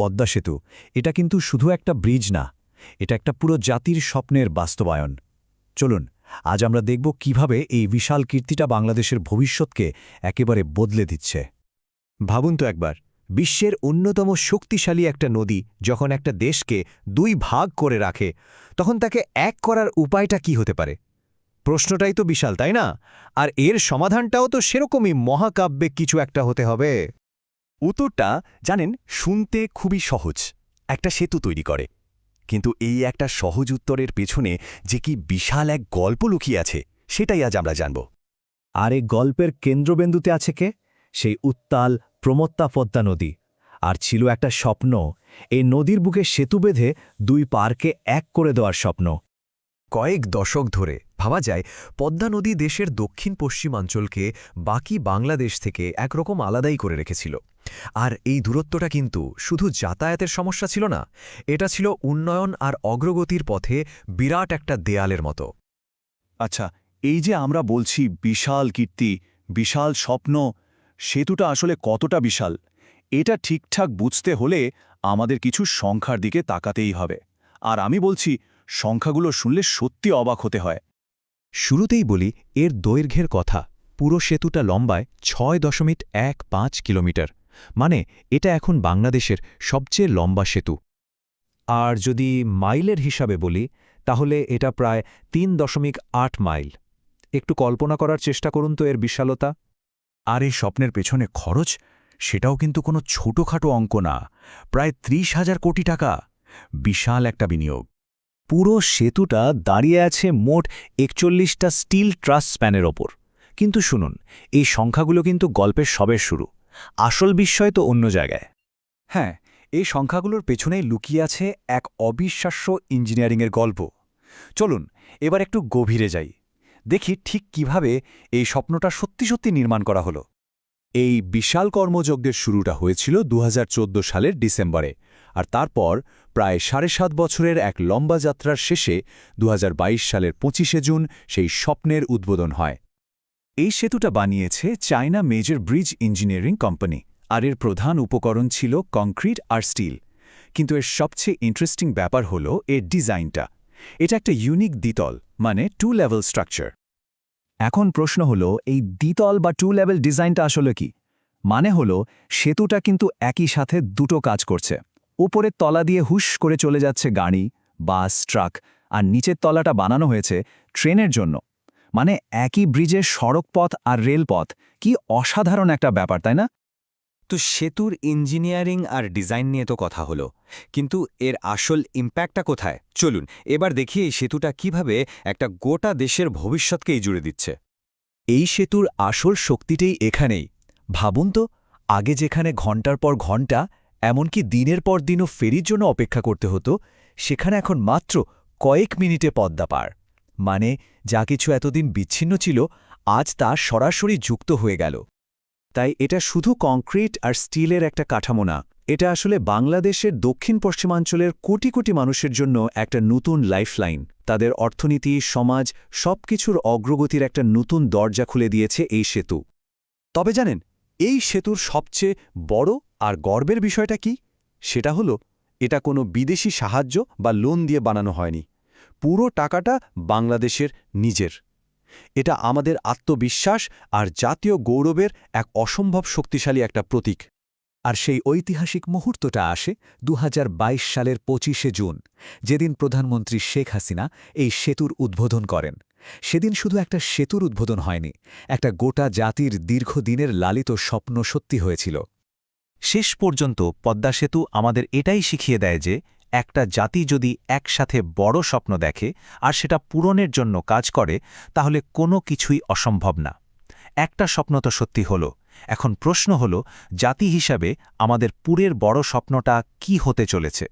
পদ্মা সেতু। এটা কিন্তু শুধু একটা ব্রিজ না, এটা একটা পুরো জাতির স্বপ্নের বাস্তবায়ন। চলুন, আজ আমরা দেখব কীভাবে এই বিশাল কীর্তিটা বাংলাদেশের ভবিষ্যৎকে একেবারে বদলে দিচ্ছে। ভাবুন তো একবার, বিশ্বের অন্যতম শক্তিশালী একটা নদী যখন একটা দেশকে দুই ভাগ করে রাখে, তখন তাকে এক করার উপায়টা কি হতে পারে? প্রশ্নটাই তো বিশাল, তাই না? আর এর সমাধানটাও তো সেরকমই মহাকাব্যে কিছু একটা হতে হবে। উত্তরটা, জানেন, শুনতে খুবই সহজ। একটা সেতু তৈরি করে। কিন্তু এই একটা সহজ উত্তরের পেছনে যে কি বিশাল এক গল্প লুকিয়ে আছে, সেটাই আজ আমরা জানব। আর এই গল্পের কেন্দ্রবিন্দুতে আছে কে? সেই উত্তাল প্রমত্তা পদ্মা নদী। আর ছিল একটা স্বপ্ন, এই নদীর বুকে সেতু বেঁধে দুই পারকে এক করে দেওয়ার স্বপ্ন। কয়েক দশক ধরে ভাবা যায়, পদ্মা নদী দেশের দক্ষিণ পশ্চিমাঞ্চলকে বাকি বাংলাদেশ থেকে একরকম আলাদাই করে রেখেছিল। আর এই দূরত্বটা কিন্তু শুধু যাতায়াতের সমস্যা ছিল না, এটা ছিল উন্নয়ন আর অগ্রগতির পথে বিরাট একটা দেয়ালের মতো। আচ্ছা এই যে আমরা বলছি বিশাল কীর্তি, বিশাল স্বপ্ন, সেতুটা আসলে কতটা বিশাল? এটা ঠিকঠাক বুঝতে হলে আমাদের কিছু সংখ্যার দিকে তাকাতেই হবে। আর আমি বলছি, সংখ্যাগুলো শুনলে সত্যি অবাক হতে হয়। শুরুতেই বলি, এর দৈর্ঘ্যের কথা। পুরো সেতুটা লম্বায় ছয় দশমিক এক পাঁচ কিলোমিটার। মানে এটা এখন বাংলাদেশের সবচেয়ে লম্বা সেতু। আর যদি মাইলের হিসাবে বলি, তাহলে এটা প্রায় তিন দশমিক আট মাইল। একটু কল্পনা করার চেষ্টা করুন তো এর বিশালতা। আর এই স্বপ্নের পেছনে খরচ? সেটাও কিন্তু কোনো ছোটখাটো অঙ্ক না। প্রায় ত্রিশ হাজার কোটি টাকা। বিশাল একটা বিনিয়োগ। পুরো সেতুটা দাঁড়িয়ে আছে মোট একচল্লিশটা স্টিল ট্রাস স্প্যানের ওপর। কিন্তু শুনুন, এই সংখ্যাগুলো কিন্তু গল্পের সবের শুরু। আসল বিস্ময় তো অন্য জায়গায়। হ্যাঁ এই সংখ্যাগুলোর পেছনেই লুকিয়ে আছে এক অবিশ্বাস্য ইঞ্জিনিয়ারিংয়ের গল্প। চলুন, এবার একটু গভীরে যাই। দেখি ঠিক কীভাবে এই স্বপ্নটা সত্যি সত্যি নির্মাণ করা হলো। এই বিশাল কর্মযজ্ঞের শুরুটা হয়েছিল দু হাজার চোদ্দ সালের ডিসেম্বরে। আর তারপর প্রায় সাড়ে সাত বছরের এক লম্বা যাত্রার শেষে দু হাজার বাইশ সালের পঁচিশে জুন সেই স্বপ্নের উদ্বোধন হয়। এই সেতুটা বানিয়েছে China major bridge engineering company আর এর প্রধান উপকরণ ছিল কংক্রিট আর স্টিল। কিন্তু এর সবচেয়ে ইন্টারেস্টিং ব্যাপার হল এর ডিজাইনটা। এটা একটা ইউনিক দ্বিতল মানে টু লেভেল স্ট্রাকচার। এখন প্রশ্ন হলো, এই দ্বিতল বা টু লেভেল ডিজাইনটা আসলে কি? মানে হলো, সেতুটা কিন্তু একই সাথে দুটো কাজ করছে। উপরের তলা দিয়ে হুশ করে চলে যাচ্ছে গাড়ি বাস ট্রাক আর নিচের তলাটা বানানো হয়েছে ট্রেনের জন্য। মানে একই ব্রিজের সড়কপথ আর রেলপথ। কি অসাধারণ একটা ব্যাপার তাই না? তো সেতুর ইঞ্জিনিয়ারিং আর ডিজাইন নিয়ে তো কথা হলো। কিন্তু এর আসল ইম্প্যাক্টটা কোথায়? চলুন এবার দেখি এই সেতুটা কীভাবে একটা গোটা দেশের ভবিষ্যৎকেই জুড়ে দিচ্ছে। এই সেতুর আসল শক্তিটাই এখানেই। ভাবুন তো আগে যেখানে ঘণ্টার পর ঘণ্টা এমনকি দিনের পর দিনও ফেরির জন্য অপেক্ষা করতে হতো, সেখানে এখন মাত্র কয়েক মিনিটে পদ্মা পার মানে যা কিছু এতদিন বিচ্ছিন্ন ছিল, আজ তা সরাসরি যুক্ত হয়ে গেল। তাই এটা শুধু কংক্রিট আর স্টিলের একটা কাঠামো না, এটা আসলে বাংলাদেশের দক্ষিণ পশ্চিমাঞ্চলের কোটি কোটি মানুষের জন্য একটা নতুন লাইফলাইন। তাদের অর্থনীতি, সমাজ, সবকিছুর অগ্রগতির একটা নতুন দরজা খুলে দিয়েছে এই সেতু। তবে জানেন, এই সেতুর সবচেয়ে বড় আর গর্বের বিষয়টা কি? সেটা হলো, এটা কোনো বিদেশি সাহায্য বা লোন দিয়ে বানানো হয়নি। পুরো টাকাটা বাংলাদেশের নিজের। এটা আমাদের আত্মবিশ্বাস আর জাতীয় গৌরবের এক অসম্ভব শক্তিশালী একটা প্রতীক। আর সেই ঐতিহাসিক মুহূর্তটা আসে দু হাজার বাইশ সালের পঁচিশে জুন, যেদিন প্রধানমন্ত্রী শেখ হাসিনা এই সেতুর উদ্বোধন করেন। সেদিন শুধু একটা সেতুর উদ্বোধন হয়নি, একটা গোটা জাতির দীর্ঘদিনের লালিত স্বপ্ন সত্যি হয়েছিল। শেষ পর্যন্ত পদ্মা সেতু আমাদের এটাই শিখিয়ে দেয় যে একটা জাতি যদি একসাথে বড় স্বপ্ন দেখে আর সেটা পূরণের জন্য কাজ করে, তাহলে কোনো কিছুই অসম্ভব না। একটা স্বপ্ন তো সত্যি হল। এখন প্রশ্ন হল, জাতি হিসাবে আমাদের পুরের বড় স্বপ্নটা কি হতে চলেছে?